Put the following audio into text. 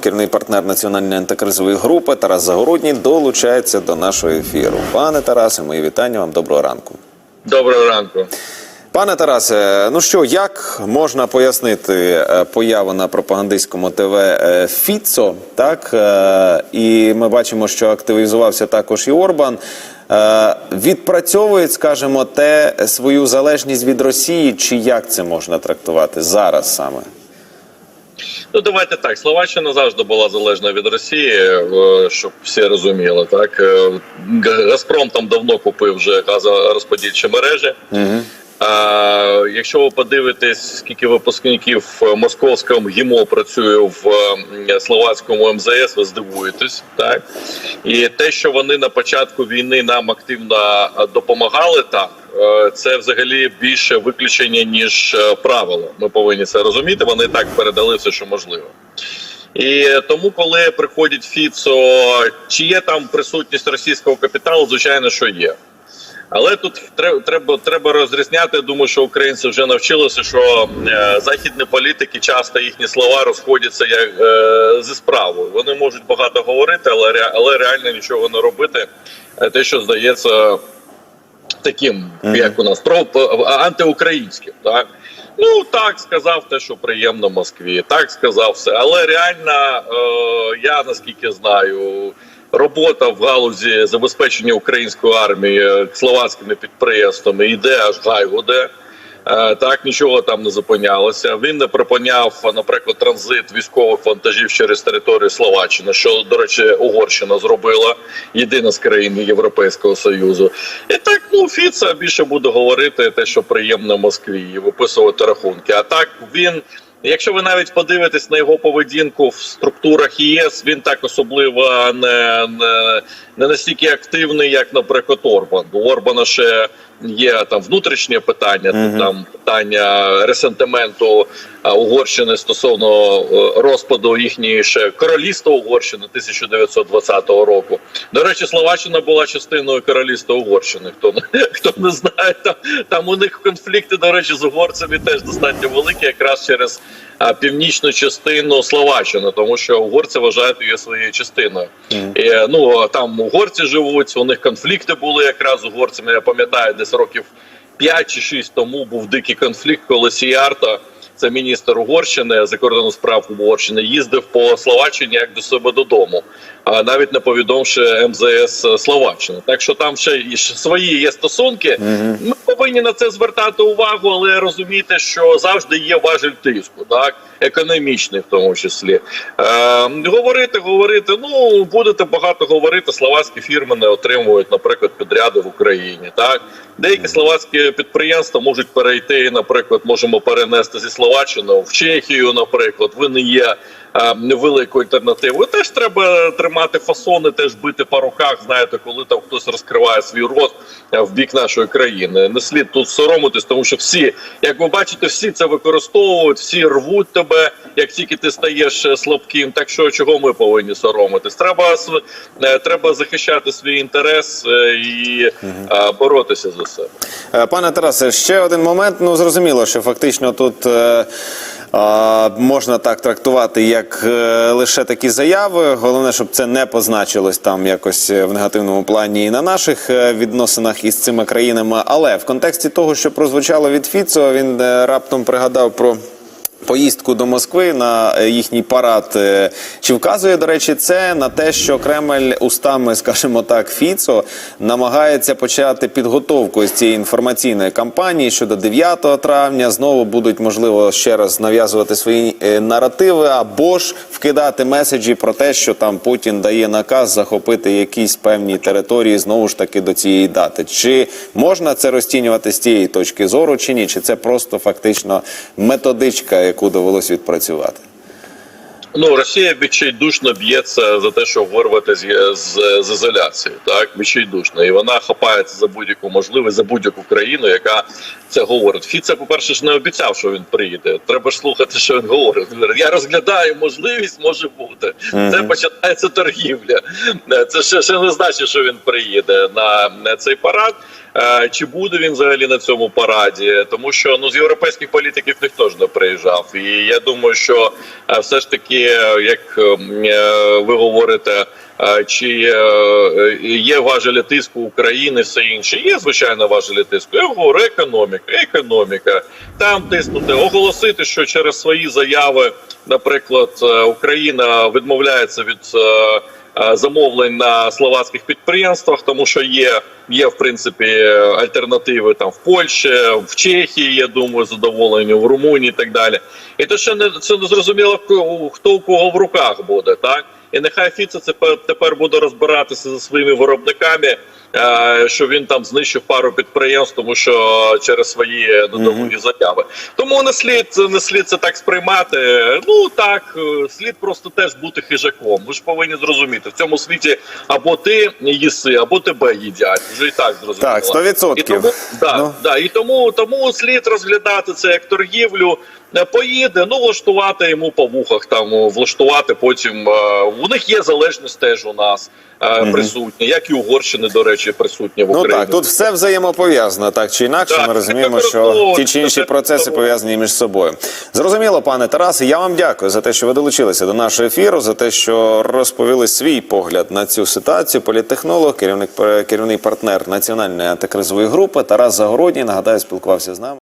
Керівний партнер національної антикризової групи Тарас Загородній долучається до нашого ефіру. Пане Тарасе, мої вітання вам. Доброго ранку. Доброго ранку. Пане Тарасе, ну що, як можна пояснити е, появу на пропагандистському ТВ е, Фіцо? Так Е, і ми бачимо, що активізувався також і Орбан. Відпрацьовують, скажімо, те свою залежність від Росії, чи як це можна трактувати зараз саме? Ну давайте так. Словаччина завжди була залежна від Росії, е, щоб всі розуміли. Так Е, Газпром там давно купив вже газорозподільчі мережі. Угу. А, якщо ви подивитесь, скільки випускників е, московського ГІМО працює в словацькому МЗС, ви здивуєтесь, так і те, що вони на початку війни нам активно допомагали, так е, це взагалі більше виключення ніж е, правило. Ми повинні це розуміти. Вони так передали все, що можливо. І тому, коли приходить Фіцо, чи є там присутність російського капіталу, звичайно, що є. Але тут треба треба, розрізняти. Думаю, що українці вже навчилися, що е, західні політики часто їхні слова розходяться як е, зі справою. Вони можуть багато говорити, але але реально нічого не робити. Е, Те, що здається таким, як у нас про антиукраїнським, так. Ну так сказав те, що приємно Москві, так сказав все. Але реально, е, я наскільки знаю, робота в галузі забезпечення української армії е, словацькими підприємствами йде аж гайгуде. Е, Так нічого там не зупинялося. Він не припиняв, наприклад, транзит військових вантажів через територію Словаччини, що, до речі, Угорщина зробила єдина з країн Європейського союзу. І так, ну Фіца більше буде говорити те, що приємно Москві, і виписувати рахунки. А так він. Якщо ви навіть подивитесь на його поведінку в структурах ЄС, він так особливо не, не, не настільки активний, як, наприклад, Орбан. У Орбана ще є там внутрішнє питання, Мгм. там питання ресентименту Угорщини стосовно е, розпаду їхньої ще королівства Угорщини 1920 року. До речі, Словаччина була частиною королівства Угорщини. Хто не хто не знає, там, там у них конфлікти, до речі, з угорцями теж достатньо великі, якраз через північну частину Словаччини, тому що угорці вважають її своєю частиною. І, ну там угорці живуть, у них конфлікти були якраз з угорцями. Я пам'ятаю, десь років 5 чи 6 тому був дикий конфлікт, коли Сіярто, це міністр Угорщини закордонних справ Угорщини, їздив по Словаччині як до себе додому, а навіть не повідомивши МЗС Словаччини. Так що там ще і свої є стосунки. Ми повинні на це звертати увагу, але розуміти, що завжди є важель тиску, так економічний в тому числі. Е, говорити, говорити. Ну будете багато говорити. Словацькі фірми не отримують, наприклад, підряди в Україні. Так деякі словацькі підприємства можуть перейти. Наприклад, можемо перенести зі Словаччини в Чехію. Наприклад, ви не є е, невеликою альтернативою. Теж треба тримати фасони, теж бити по руках. Знаєте, коли там хтось розкриває свій рот е, в бік нашої країни. Не слід тут соромитись, тому що всі, як ви бачите, всі це використовують, всі рвуть тебе, як тільки ти стаєш е, слабким. Так що чого ми повинні соромитись? Треба треба захищати свій інтерес і боротися за себе. Пане Тарасе, ще один момент. Ну зрозуміло, що фактично тут. Можна так трактувати, як е, лише такі заяви. Головне, щоб це не позначилось там якось е, в негативному плані і на наших е, відносинах із цими країнами. Але в контексті того, що прозвучало від Фіцо, він раптом пригадав про. Поїздку до Москви на е, їхній парад Е, чи вказує до речі це на те, що Кремль устами, скажімо так, Фіцо намагається почати підготовку з цієї інформаційної кампанії, що до 9 травня знову будуть можливо ще раз нав'язувати свої е, наративи або ж вкидати меседжі про те, що там Путін дає наказ захопити якісь певні території знову ж таки до цієї дати. Чи можна це розцінювати з цієї точки зору, чи ні? Чи це просто фактично методичка, яку довелось відпрацювати? Ну, Росія відчайдушно б'ється за те, щоб вирвати з, з, з ізоляції. Так, відчайдушно. І вона хапається за будь-яку можливість, за будь-яку країну, яка це говорить. Фіце, по-перше, ж не обіцяв, що він приїде. Треба ж слухати, що він говорить. Я розглядаю можливість, може бути. Це починається торгівля. Це ще, ще не значить, що він приїде на, на цей парад. Е, Чи буде він взагалі на цьому параді? Тому що ну з європейських політиків ніхто ж не приїжджав. І я думаю, що е, все ж таки як ем, е, ви говорите, е, чи е, є важелі тиску України, все інше. Є звичайно важелі тиску. Я говорю, економіка, економіка. Там тиснути, оголосити, що через свої заяви, наприклад, е, Україна відмовляється від. Е, Замовлень на словацьких підприємствах, тому що є, є в принципі альтернативи там в Польщі, в Чехії, я думаю, задоволені, в Румунії і так далі. І то ще не це не зрозуміло, хто у кого в руках буде, так? І нехай Фіце це пе- тепер буде розбиратися зі своїми виробниками, що він там знищив пару підприємств, тому що через свої додаткові заяви. Тому не слід не слід це так сприймати. Ну так, е, слід просто теж бути хижаком. Ви ж повинні зрозуміти в цьому світі або ти їси, або тебе їдять. Вже і так зрозуміло. Так, 100%. І тому, да, Ну. да, і тому, тому слід розглядати це як торгівлю. Е, Поїде, ну влаштувати йому по вухах, там влаштувати потім. е, У них є залежність теж у нас е, присутня, як і Угорщини, до речі, присутні в Ну так, тут все взаємопов'язано, так чи інакше. Так, Ми розуміємо, що ті чи інші процеси пов'язані між собою. Зрозуміло, пане Тарасе, я вам дякую за те, що ви долучилися до нашого ефіру, за те, що розповіли свій погляд на цю ситуацію. Політтехнолог, керівник керівний партнер національної антикризової групи Тарас Загородній. Нагадаю, спілкувався з нами.